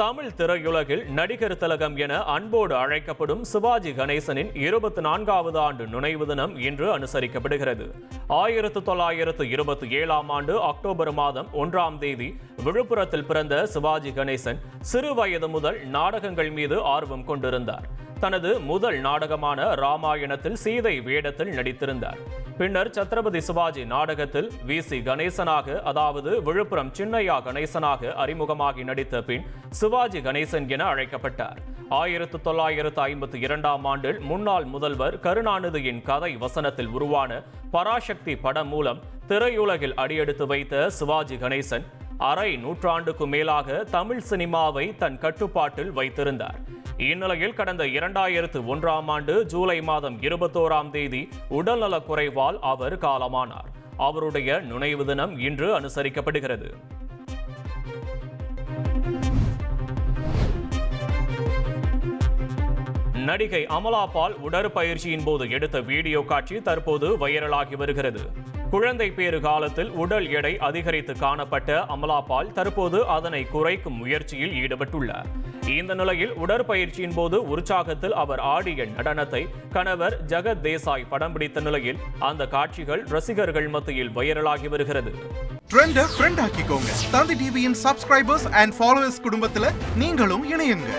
தமிழ் திரையுலகில் நடிகர் திலகம் என அன்போடு அழைக்கப்படும் சிவாஜி கணேசனின் இருபத்தி நான்காவது ஆண்டு நினைவு தினம் இன்று அனுசரிக்கப்படுகிறது. ஆயிரத்து தொள்ளாயிரத்து இருபத்தி ஏழாம் ஆண்டு அக்டோபர் மாதம் ஒன்றாம் தேதி விழுப்புரத்தில் பிறந்த சிவாஜி கணேசன் சிறு வயது முதல் நாடகங்கள் மீது ஆர்வம் கொண்டிருந்தார். தனது முதல் நாடகமான ராமாயணத்தில் சீதை வேடத்தில் நடித்திருந்தார். பின்னர் சத்ரபதி சிவாஜி நாடகத்தில் வி. சி. கணேசனாக அதாவது விழுப்புரம் சின்னையா கணேசனாக அறிமுகமாகி நடித்த பின் சிவாஜி கணேசன் என அழைக்கப்பட்டார். ஆயிரத்து தொள்ளாயிரத்து ஐம்பத்தி இரண்டாம் ஆண்டில் முன்னாள் முதல்வர் கருணாநிதியின் கதை வசனத்தில் உருவான பராசக்தி படம் மூலம் திரையுலகில் அடியெடுத்து வைத்த சிவாஜி கணேசன் அரை நூற்றாண்டுக்கு மேலாக தமிழ் சினிமாவை தன் கட்டுப்பாட்டில் வைத்திருந்தார். இந்நிலையில் கடந்த இரண்டாயிரத்து ஒன்றாம் ஆண்டு ஜூலை மாதம் இருபத்தோராம் தேதி உடல்நலக் குறைவால் அவர் காலமானார். அவருடைய நினைவு தினம் இன்று அனுசரிக்கப்படுகிறது. நடிகை அமலா பால் உடற்பயிற்சியின் போது எடுத்த வீடியோ காட்சி தற்போது வைரலாகி வருகிறது. குழந்தை பேறு காலத்தில் உடல் எடை அதிகரித்து காணப்பட்ட அமலா பால் தற்போது அதனை குறைக்கும் முயற்சியில் ஈடுபட்டுள்ளார் இந்த நிலையில் உடற்பயிற்சியின் போது உற்சாகத்தில் அவர் ஆடிய நடனத்தை கணவர் ஜெகத் தேசாய் படம் பிடித்த நிலையில் அந்த காட்சிகள் ரசிகர்கள் மத்தியில் வைரலாகி வருகிறது. ட்ரெண்ட ஃப்ரெண்ட் ஆக்கிக்கோங்க. தந்தி டிவியின் சப்ஸ்கிரைபர்ஸ் அண்ட் ஃபாலோவர்ஸ் குடும்பத்துல நீங்களும் இணையுங்க.